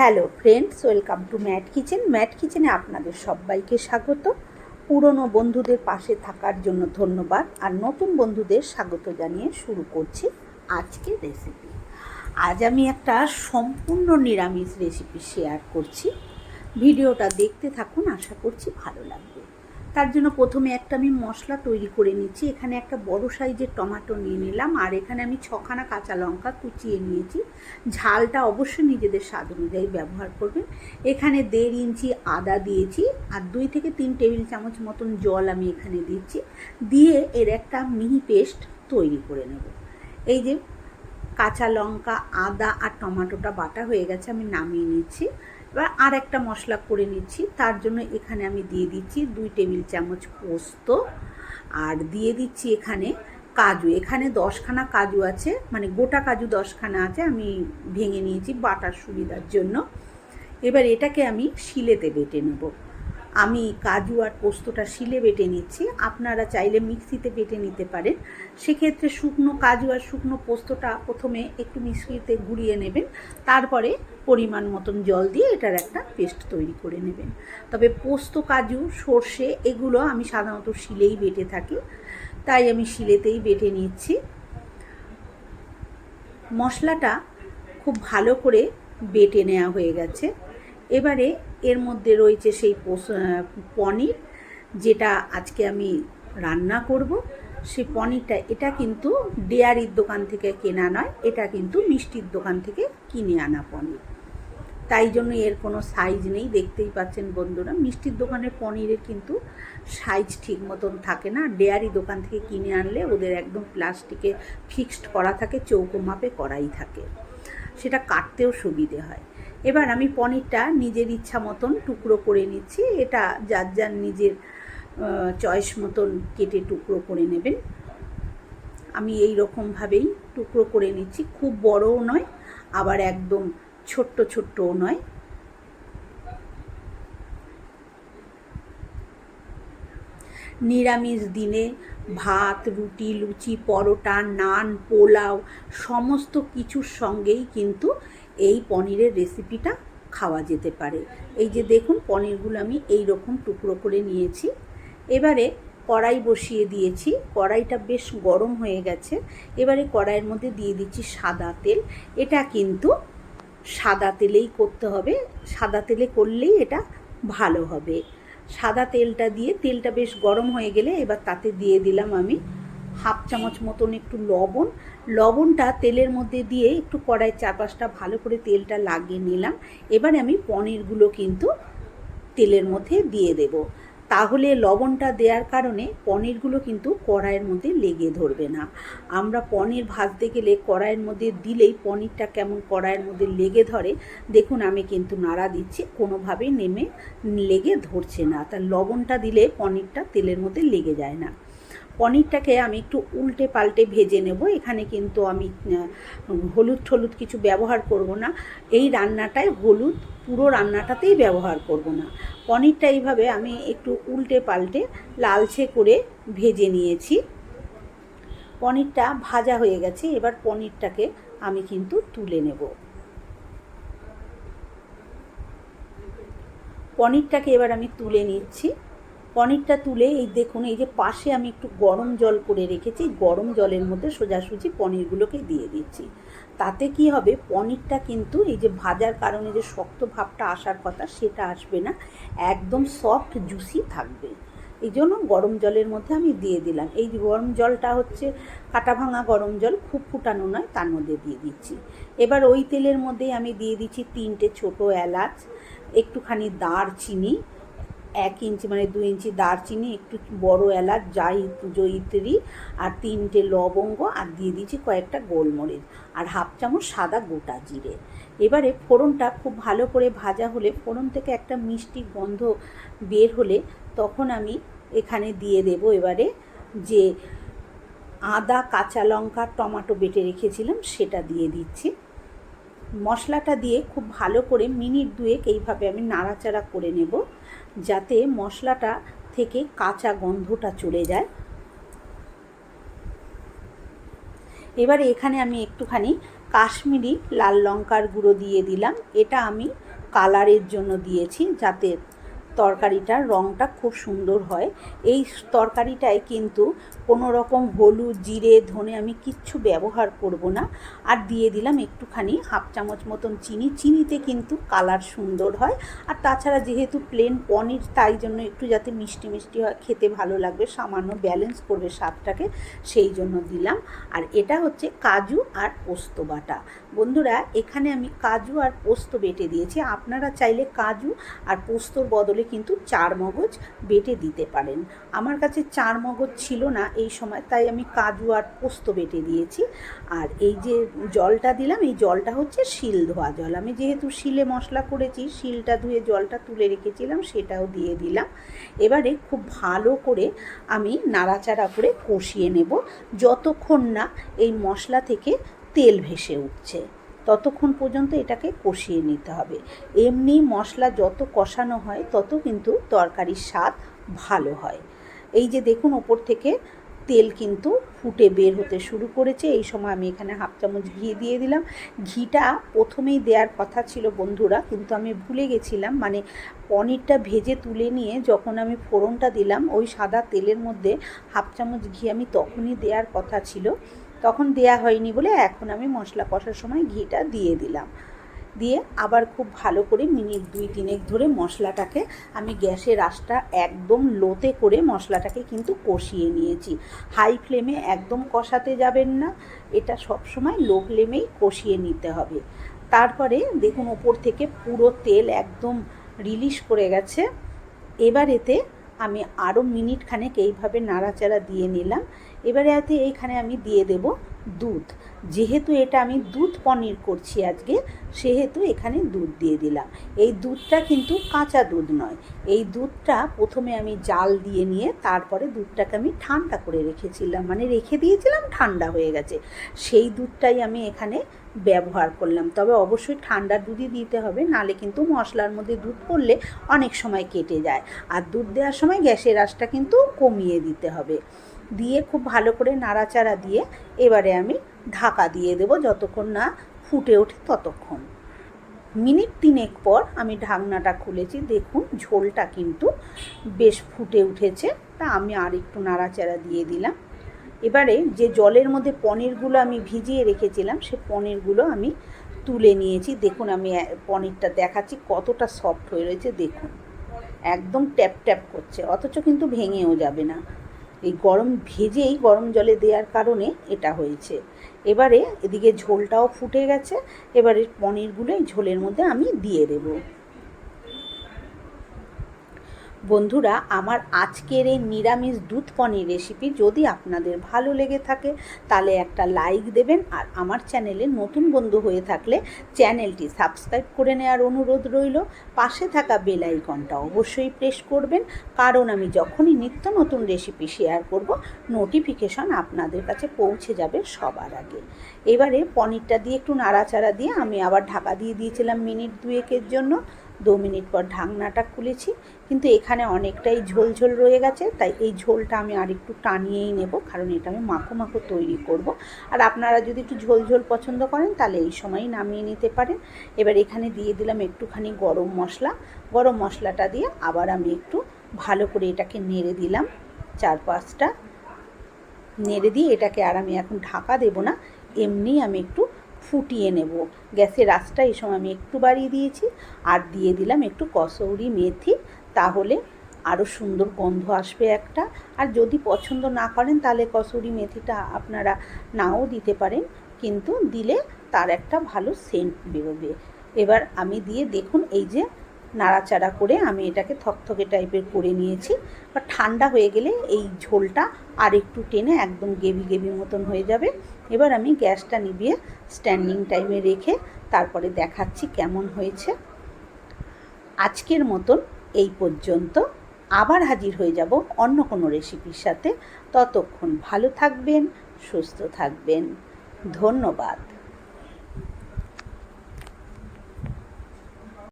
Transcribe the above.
Hello friends, welcome to Mat Kitchen. Mat কিচেনে আপনাদের সবাইকে স্বাগত। পুরনো বন্ধুদের পাশে থাকার জন্য ধন্যবাদ আর নতুন বন্ধুদের স্বাগত জানিয়ে শুরু করছি আজকে রেসিপি আজ আমি একটা সম্পূর্ণ নিরামিষ রেসিপি শেয়ার করছি। ভিডিওটা দেখতে থাকুন, আশা করছি ভালো লাগবে। তার জন্য প্রথমে একটা আমি মশলা তৈরি করে নিচ্ছি। এখানে একটা বড় সাইজের টমেটো নিয়ে নিলাম। আর এখানে আমি ছখানা কাঁচা লঙ্কা কুচিয়ে নিয়েছি। ঝালটা অবশ্যই নিজেদের স্বাদ অনুযায়ী ব্যবহার করবেন। এখানে দেড় ইঞ্চি আদা দিয়েছি। আর দুই থেকে তিন টেবিল চামচ মতন জল আমি এখানে দিচ্ছি। দিয়ে এর একটা মিহি পেস্ট তৈরি করে নেব। এই যে কাঁচা লঙ্কা, আদা আর টমেটোটা বাটা হয়ে গেছে, আমি নামিয়ে নিচ্ছি। এবার আর একটা মশলা করে নিচ্ছি। তার জন্য এখানে আমি দিয়ে দিচ্ছি দুই টেবিল চামচ পোস্ত আর দিয়ে দিচ্ছি এখানে কাজু। এখানে দশখানা কাজু আছে মানে গোটা কাজু দশখানা আছে আমি ভেঙে নিয়েছি বাটার সুবিধার জন্য। এবার এটাকে আমি শিলেতে বেটে নেব। আমি কাজু আর পোস্তটা শিলে বেটে নিচ্ছি। আপনারা চাইলে মিক্সিতে বেটে নিতে পারেন। সেক্ষেত্রে শুকনো কাজু আর শুকনো পোস্তটা প্রথমে একটু মিক্সিতে গুঁড়িয়ে নেবেন। তারপরে পরিমাণ মতন জল দিয়ে এটার একটা পেস্ট তৈরি করে নেবেন। তবে পোস্ত, কাজু, সর্ষে এগুলো আমি সাধারণত শিলেই বেটে থাকি। তাই আমি শিলেতেই বেটে নিচ্ছি। মশলাটা খুব ভালো করে বেটে নেওয়া হয়ে গেছে। এবারে এর মধ্যে রয়েছে সেই পনির, যেটা আজকে আমি রান্না করব। সেই পনিরটা, এটা কিন্তু ডেয়ারির দোকান থেকে কেনা নয়, এটা কিন্তু মিষ্টির দোকান থেকে কিনে আনা পনির। তাই জন্য এর কোনো সাইজ নেই, দেখতেই পাচ্ছেন বন্ধুরা। মিষ্টির দোকানের পনিরের কিন্তু সাইজ ঠিক মতন থাকে না। ডেয়ারি দোকান থেকে কিনে আনলে ওদের একদম প্লাস্টিকে ফিক্সড করা থাকে, চৌকো মাপে করাই থাকে। সেটা কাটতেও সুবিধে হয়। এবার আমি পনিরটা নিজের ইচ্ছা মতন টুকরো করে নিচ্ছি। এটা যার যার নিজের চয়েস মতন কেটে টুকরো করে নেবেন। আমি এই রকমভাবেই টুকরো করে নিচ্ছি। খুব বড়ও নয়, আবার একদম ছোট্ট ছোট্টও নয়। নিরামিষ দিনে ভাত, রুটি, লুচি, পরোটা, নান, পোলাও, সমস্ত কিছুর সঙ্গেই কিন্তু এই পনিরের রেসিপিটা খাওয়া যেতে পারে। এই যে দেখুন, পনিরগুলো আমি এই রকম টুকরো করে নিয়েছি। এবারে কড়াই বসিয়ে দিয়েছি। কড়াইটা বেশ গরম হয়ে গেছে। এবারে কড়াইয়ের মধ্যে দিয়ে দিচ্ছি সাদা তেল। এটা কিন্তু সাদা তেলেই করতে হবে। সাদা তেলে করলেই এটা ভালো হবে। সাদা তেলটা দিয়ে, তেলটা বেশ গরম হয়ে গেলে এবার তাতে দিয়ে দিলাম আমি হাফ চামচ মতন একটু লবণ লবণটা তেলের মধ্যে দিয়ে একটু কড়াইয়ের চারপাশটা ভালো করে তেলটা লাগিয়ে নিলাম। এবারে আমি পনিরগুলো কিন্তু তেলের মধ্যে দিয়ে দেব। তাহলে লবণটা দেওয়ার কারণে পনিরগুলো কিন্তু কড়াইয়ের মধ্যে লেগে ধরবে না। আমরা পনির ভাজতে গেলে কড়াইয়ের মধ্যে দিলেই পনিরটা কেমন কড়াইয়ের মধ্যে লেগে ধরে, দেখুন আমি কিন্তু নাড়া দিচ্ছি, কোনোভাবেই নেমে লেগে ধরছে না। তার লবণটা দিলে পনিরটা তেলের মধ্যে লেগে যায় না। পনিরটাকে আমি একটু উল্টে পাল্টে ভেজে নেব। এখানে কিন্তু আমি হলুদ ঠলুদ কিছু ব্যবহার করব না। এই রান্নাটায় হলুদ, পুরো রান্নাটাতেই ব্যবহার করব না। পনিরটা এইভাবে আমি একটু উল্টে পাল্টে লালচে করে ভেজে নিয়েছি। পনিরটা ভাজা হয়ে গেছে, এবার পনিরটাকে আমি কিন্তু তুলে নেব। পনিরটাকে এবার আমি তুলে নিচ্ছি। পনিরটা তুলে এই দেখুন, এই যে পাশে আমি একটু গরম জল করে রেখেছি, গরম জলের মধ্যে সোজাসুজি পনিরগুলোকে দিয়ে দিচ্ছি। তাতে কি হবে, পনিরটা কিন্তু এই যে ভাজার কারণে যে শক্ত ভাবটা আসার কথা, সেটা আসবে না, একদম সফট জুসি থাকবে। এই জন্য গরম জলের মধ্যে আমি দিয়ে দিলাম। এই গরম জলটা হচ্ছে কাটা ভাঙা গরম জল, খুব ফুটানো নয়, তার মধ্যে দিয়ে দিচ্ছি। এবার ওই তেলের মধ্যেই আমি দিয়ে দিচ্ছি তিনটে ছোট এলাচ, একটুখানি দারচিনি এক ইঞ্চি মানে দু ইঞ্চি দারচিনি, একটু বড় এলাচ, যাই জয়িত্রী, আর তিনটে লবঙ্গ, আর দিয়ে দিয়েছি কয়েকটা গোলমরিচ, আর হাফ চামচ সাদা গোটা জিরে। এবারে ফোড়নটা খুব ভালো করে ভাজা হলে, ফোড়ন থেকে একটা মিষ্টি গন্ধ বের হলে, তখন আমি এখানে দিয়ে দেব এবারে যে আদা, কাঁচা লঙ্কা, টমাটো বেটে রেখেছিলাম, সেটা দিয়ে দিচ্ছি। মশলাটা দিয়ে খুব ভালো করে মিনিট দুয়েক এইভাবে আমি নাড়াচাড়া করে নেব, যাতে মশলাটা থেকে কাঁচা গন্ধটা চলে যায়। এবারে এখানে আমি একটুখানি কাশ্মীরি লাল লঙ্কার গুঁড়ো দিয়ে দিলাম। এটা আমি কালারের জন্য দিয়েছি, যাতে তরকারিটার রঙটা খুব সুন্দর হয়। এই তরকারিটায় কিন্তু কোনো রকম হলুদ, জিরে, ধনে আমি কিচ্ছু ব্যবহার করব না। আর দিয়ে দিলাম একটুখানি হাফ চামচ মতন চিনি। চিনিতে কিন্তু কালার সুন্দর হয়। আর তাছাড়া যেহেতু প্লেন পনির, তাই জন্য একটু যাতে মিষ্টি মিষ্টি হয়, খেতে ভালো লাগবে, সামান্য ব্যালেন্স করবে স্বাদটাকে, সেই জন্য দিলাম। আর এটা হচ্ছে কাজু আর পোস্ত বাটা। বন্ধুরা, এখানে আমি কাজু আর পোস্ত বেটে দিয়েছি। আপনারা চাইলে কাজু আর পোস্তর বদলে কিন্তু চার মগজ বেটে দিতে পারেন। আমার কাছে চার মগজ ছিল না এই সময়, তাই আমি কাজু আর পোস্ত বেটে দিয়েছি। আর এই যে জলটা দিলাম, এই জলটা হচ্ছে শিল ধোয়া জল। আমি যেহেতু শিলে মশলা করেছি, শিলটা ধুয়ে জলটা তুলে রেখেছিলাম, সেটাও দিয়ে দিলাম। এবারে খুব ভালো করে আমি নাড়াচাড়া করে কষিয়ে নেব। যতক্ষণ না এই মশলা থেকে তেল ভেসে উঠছে। ততক্ষণ পর্যন্ত এটাকে কষিয়ে নিতে হবে। এমনি মশলা যত কষানো হয়, তত কিন্তু তরকারির স্বাদ ভালো হয়। এই যে দেখুন, ওপর থেকে তেল কিন্তু ফুটে বের হতে শুরু করেছে। এই সময় আমি এখানে হাফ চামচ ঘি দিয়ে দিলাম। ঘিটা প্রথমেই দেওয়ার কথা ছিল বন্ধুরা, কিন্তু আমি ভুলে গেছিলাম। মানে পনিরটা ভেজে তুলে নিয়ে যখন আমি ফোড়নটা দিলাম, ওই সাদা তেলের মধ্যে হাফ চামচ ঘি আমি তখনই দেওয়ার কথা ছিল। তখন দেয়া হয়নি বলে এখন আমি মশলা কষার সময় ঘিটা দিয়ে দিলাম। দিয়ে আবার খুব ভালো করে মিনিট দুই তিনেক ধরে মশলাটাকে আমি গ্যাসের আঁচটা একদম লোতে করে মশলাটাকে কিন্তু কষিয়ে নিয়েছি। হাই ফ্লেমে একদম কষাতে যাবেন না, এটা সব সময় লো ফ্লেমেই কষিয়ে নিতে হবে। তারপরে দেখুন ওপর থেকে পুরো তেল একদম রিলিজ করে গেছে। এবার এতে আমি আরও মিনিট খানেক এইভাবে নাড়াচাড়া দিয়ে নিলাম। এবারে এতে এইখানে আমি দিয়ে দেব দুধ। যেহেতু এটা আমি দুধ পনির করছি আজকে, সেহেতু এখানে দুধ দিয়ে দিলাম। এই দুধটা কিন্তু কাঁচা দুধ নয়। এই দুধটা প্রথমে আমি জাল দিয়ে নিয়ে তারপরে দুধটাকে আমি ঠান্ডা করে রেখেছিলাম। মানে রেখে দিয়েছিলাম, ঠান্ডা হয়ে গেছে। সেই দুধটাই আমি এখানে ব্যবহার করলাম। তবে অবশ্যই ঠান্ডা দুধই দিতে হবে, নালে কিন্তু মশলার মধ্যে দুধ পড়লে অনেক সময় কেটে যায়। আর দুধ দেওয়ার সময় গ্যাসের আঁচটা কিন্তু কমিয়ে দিতে হবে। দিয়ে খুব ভালো করে নাড়াচাড়া দিয়ে এবারে আমি ঢাকা দিয়ে দেব যতক্ষণ না ফুটে ওঠে ততক্ষণ। মিনিট তিনেক পর আমি ঢাকনাটা খুলেছি। দেখুন, ঝোলটা কিন্তু বেশ ফুটে উঠেছে। তা আমি আর একটু নাড়াচাড়া দিয়ে দিলাম। এবারে যে জলের মধ্যে পনিরগুলো আমি ভিজিয়ে রেখেছিলাম, সে পনিরগুলো আমি তুলে নিয়েছি। দেখুন, আমি পনিরটা দেখাচ্ছি কতটা সফট হয়ে রয়েছে। দেখুন, একদম ট্যাপ ট্যাপ করছে, অথচ কিন্তু ভেঙেও যাবে না। এই গরম ভেজেই গরম জলে দেওয়ার কারণে এটা হয়েছে। এবারে এদিকে ঝোলটাও ফুটে গেছে, এবারে পনিরগুলো এই ঝোলের মধ্যে আমি দিয়ে দেবো। বন্ধুরা, আমার আজকের এই নিরামিষ দুধ পনির রেসিপি যদি আপনাদের ভালো লেগে থাকে, তাহলে একটা লাইক দেবেন আর আমার চ্যানেলে নতুন বন্ধু হয়ে থাকলে চ্যানেলটি সাবস্ক্রাইব করে নেওয়ার অনুরোধ রইল। পাশে থাকা বেল আইকনটা অবশ্যই প্রেস করবেন, কারণ আমি যখনই নিত্য নতুন রেসিপি শেয়ার করব নোটিফিকেশন আপনাদের কাছে পৌঁছে যাবে সবার আগে। এবারে পনিরটা দিয়ে একটু নাড়াচাড়া দিয়ে আমি আবার ঢাকা দিয়ে দিয়েছিলাম মিনিট দুয়েকের জন্য। দু মিনিট পর ঢাকনাটা খুলেছি, কিন্তু এখানে অনেকটাই ঝোল ঝোল রয়ে গেছে, তাই এই ঝোলটা আমি আর একটু টানিয়েই নেব, কারণ এটা আমি মাখো মাখো তৈরি করব। আর আপনারা যদি একটু ঝোল ঝোল পছন্দ করেন, তাহলে এই সময়ই নামিয়ে নিতে পারেন। এবার এখানে দিয়ে দিলাম একটুখানি গরম মশলা, গরম মশলাটা দিয়ে আবার আমি একটু ভালো করে এটাকে নেড়ে দিলাম, চার পাঁচটা। নেড়ে দিয়ে এটাকে আর আমি এখন ঢাকা দেব না, এমনি আমি একটু ফুটিয়ে নেব। গ্যাসের আঁচটা এই সময় আমি একটু বাড়িয়ে দিয়েছি আর দিয়ে দিলাম একটু কসৌরি মেথি। তাহলে আরও সুন্দর গন্ধ আসবে একটা। আর যদি পছন্দ না করেন তাহলে কসুরি মেথিটা আপনারা নাও দিতে পারেন। কিন্তু দিলে তার একটা ভালো সেন্ট বেরোবে। এবার আমি দিয়ে দেখুন এই যে নাড়াচাড়া করে আমি এটাকে থকথকে টাইপের করে নিয়েছি। বা ঠান্ডা হয়ে গেলে এই ঝোলটা আর একটু টেনে একদম গেভি গেভি মতন হয়ে যাবে। এবার আমি গ্যাসটা নিভিয়ে স্ট্যান্ডিং টাইমে রেখে তারপরে দেখাচ্ছি কেমন হয়েছে। আজকের মতন এই পর্যন্ত। আবার হাজির হয়ে যাব অন্য কোনো রেসিপির সাথে। ততক্ষণ ভালো থাকবেন, সুস্থ থাকবেন। ধন্যবাদ।